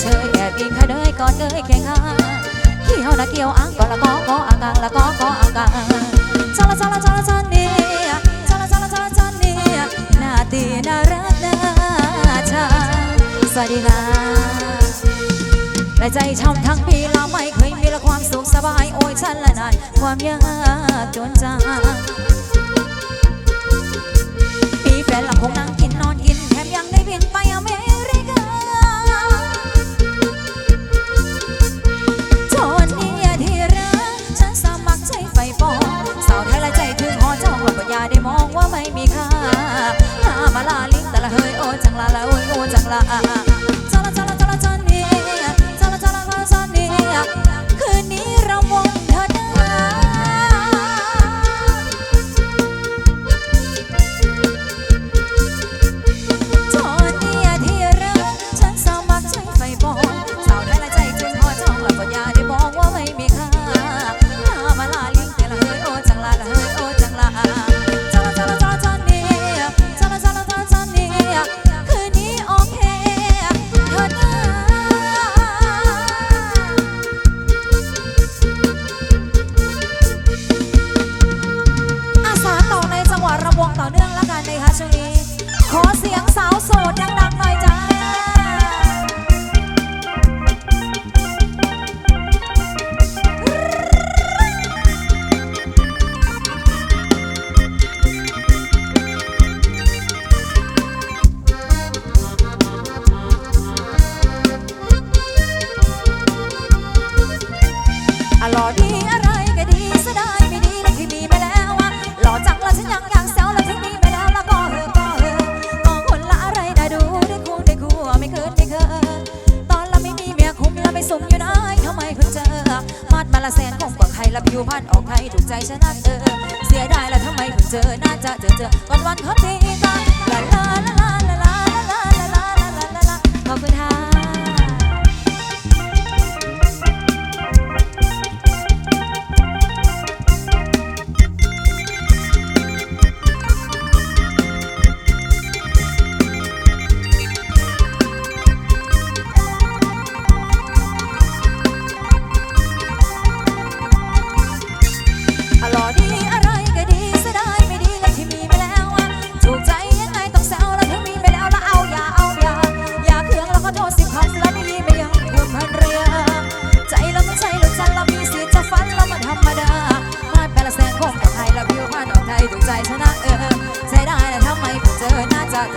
เฉยแอบอิงค่ะเดยก่อนเดยแข่งค่ะที่เฮานะเกี่ยวอังก่อนละก็ก็อ่างกางละก็ก็อ่างกางจาละจอละจอละจอนนี่จาละจอละจอละจอนนี่นาตีนารักนาชังสวัสดีค่ะและใจช่ำทั้งปีเราไม่เคยมีละความสุขสบายโอ้ยฉันละนายความยากจนจังมีแฟนหลังคงนั่งกินนอนกินแถมยังได้เพียงไป ah, ah, ah.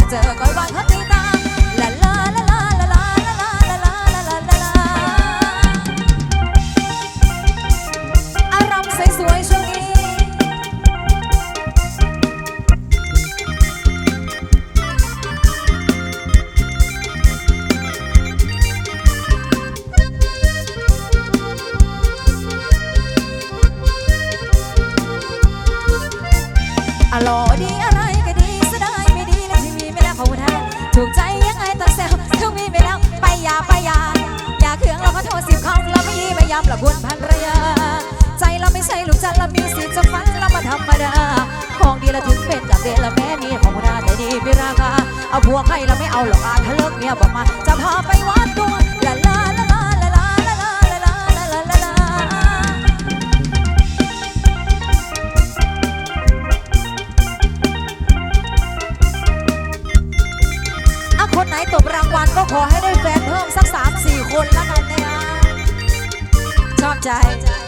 เจอก่อนวันเขา ยามละบุญพันรยา ใจเราไม่ใช่ลูกจันละมีสิทธิ์จะฟันเรามาธรรมดา ของดีละถึงเป็นจากเดละแม่นี่ของนาแต่ดีพิราคาเอาพวกให้เราไม่เอาหรอกอาถ้าเลิกเนี่ยบอกมา จะพาไปวัดดวงละลาละลาละลาละลาละลาละลาละลาคนไหนตบรางวัลก็ขอให้ได้แฟนเพิ่มสักสามสี่คนละกันนะ not dive.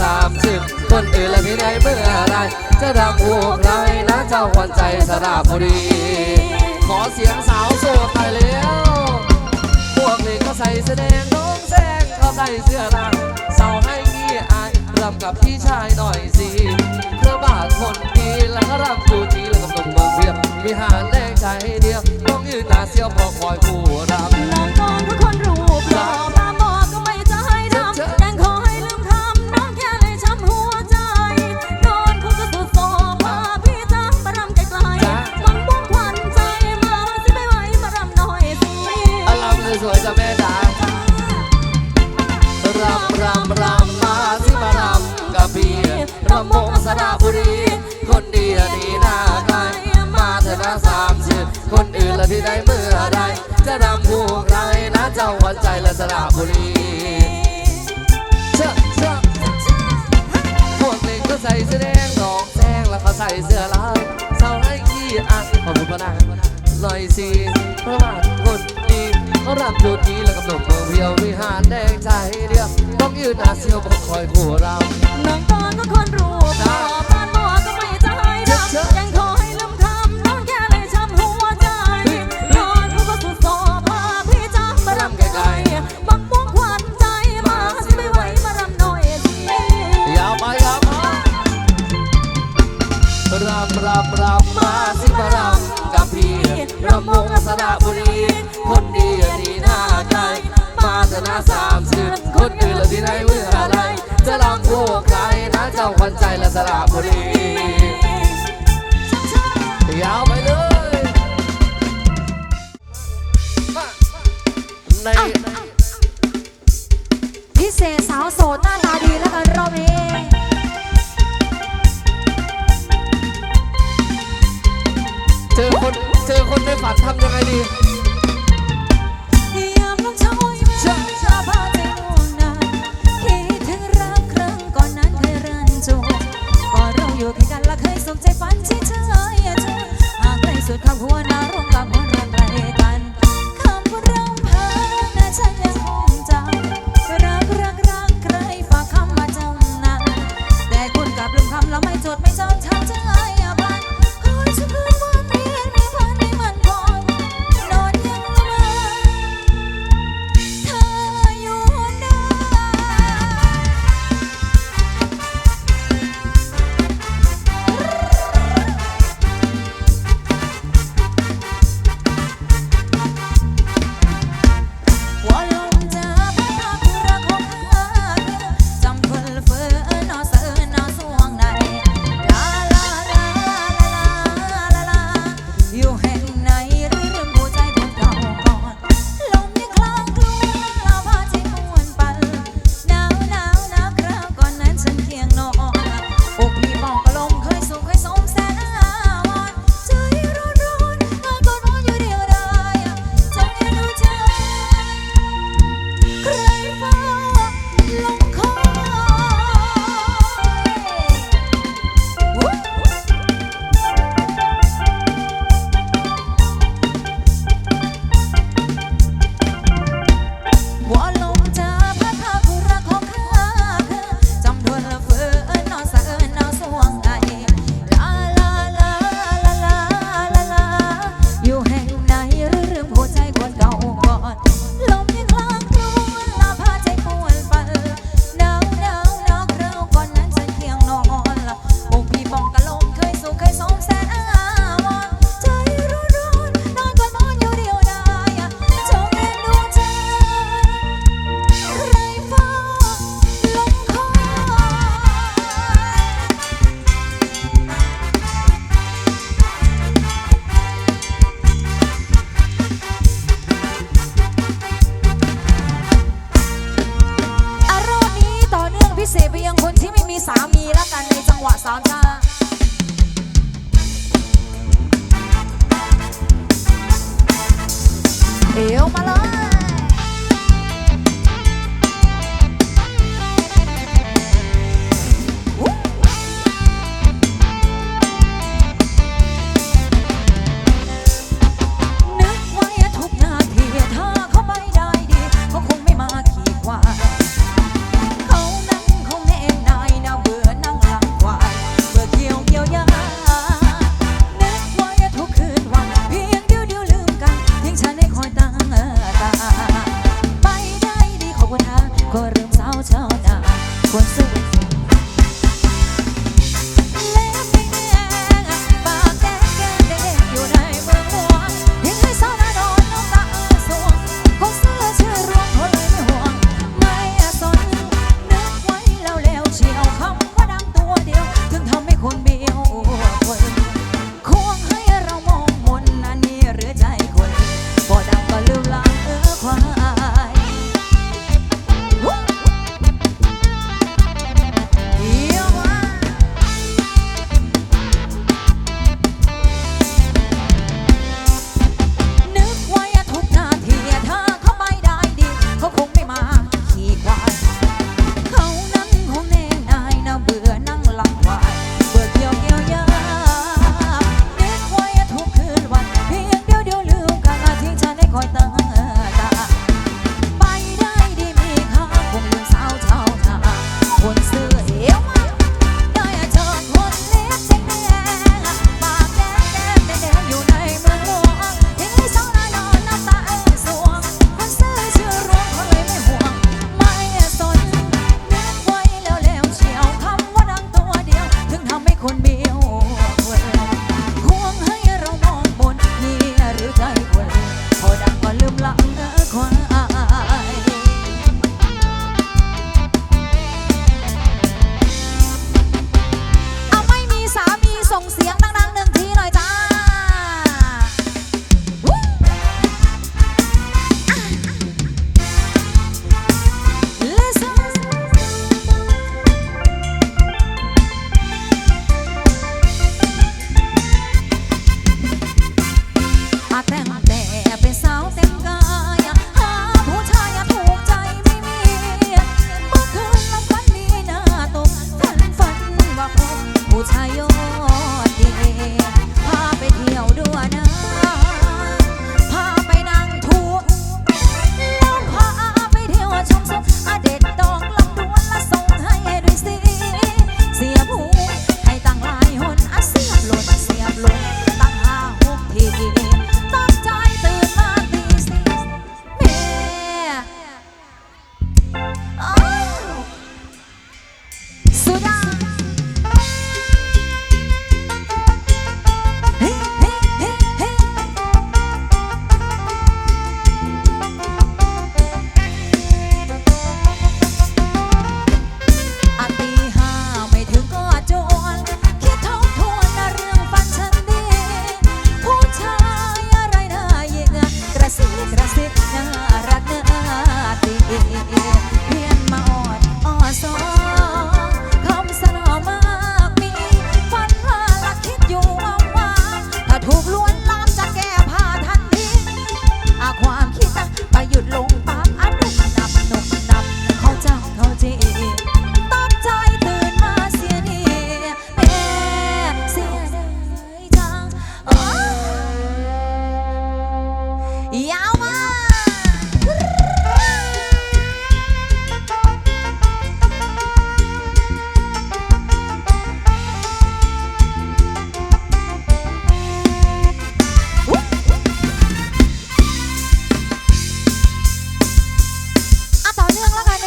สามสิบคนอื่นละที่ไหนเมื่อไรจะรำหัวใครนะเจ้าขวัญใจสระบุรี ขอเสียงสาวโสดหน่อยเร็วพวกนี้ก็ใส่เสื้อแดงน้องแซงก็ใส่เสื้อดำสาวให้มีอายรำกับพี่ชายหน่อยสิพระบาทคนดีแล้วก็รำจูจีแล้วก็ตรงเมืองเพียบวิหารแดงใจเดียวต้องยืนตาเสียวพอคอยผู้รำน้องกองก็คนรูปหล่อตาบอกก็ไม่ ที่ได้เมื่อไรจะรำผู้ใครนะเจ้าหวันใจและสระบุรีเชื่อเชื่อพวกเด็กก็ใส่เสื้อแดงดอกแซงแล้วก็ใส่เสื้อลายสาวให้ขี้อะขอบคุณพนงหน่อยสิพระบาทคนดีเขารำจุดนี้แล้วกำหนดเมืองเพียววิหารแดงใจเดียวต้องยืนหน้าเสียวบอกคอยผู้รำน้อง นะเจ้าขวัญใจละสระบุรียาวไปเลยมาในพิเศษสาวโสดหน้าตาดีแล้วกันรอบนี้เจอคนเจอคนในฝันทำยังไงดี หัวนาร่วมกับหัว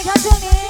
感谢你。